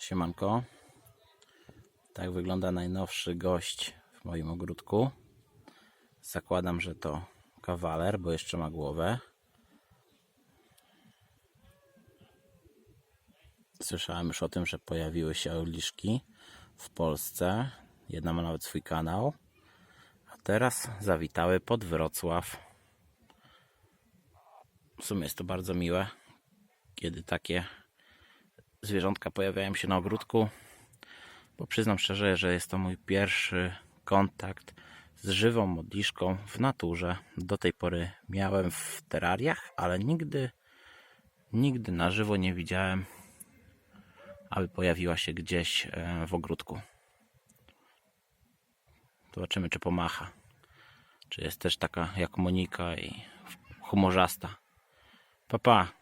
Siemanko. Tak wygląda najnowszy gość w moim ogródku. Zakładam, że to kawaler, bo jeszcze ma głowę. Słyszałem już o tym, że pojawiły się orliszki w Polsce. Jedna ma nawet swój kanał. A teraz zawitały pod Wrocław. W sumie jest to bardzo miłe, kiedy takie zwierzątka pojawiają się na ogródku, bo przyznam szczerze, że jest to mój pierwszy kontakt z żywą modliszką w naturze. Do tej pory miałem w terariach, ale nigdy, nigdy na żywo nie widziałem, aby pojawiła się gdzieś e, w ogródku. Zobaczymy, czy pomacha. Czy jest też taka jak Monika i humorzasta. Papa. Pa.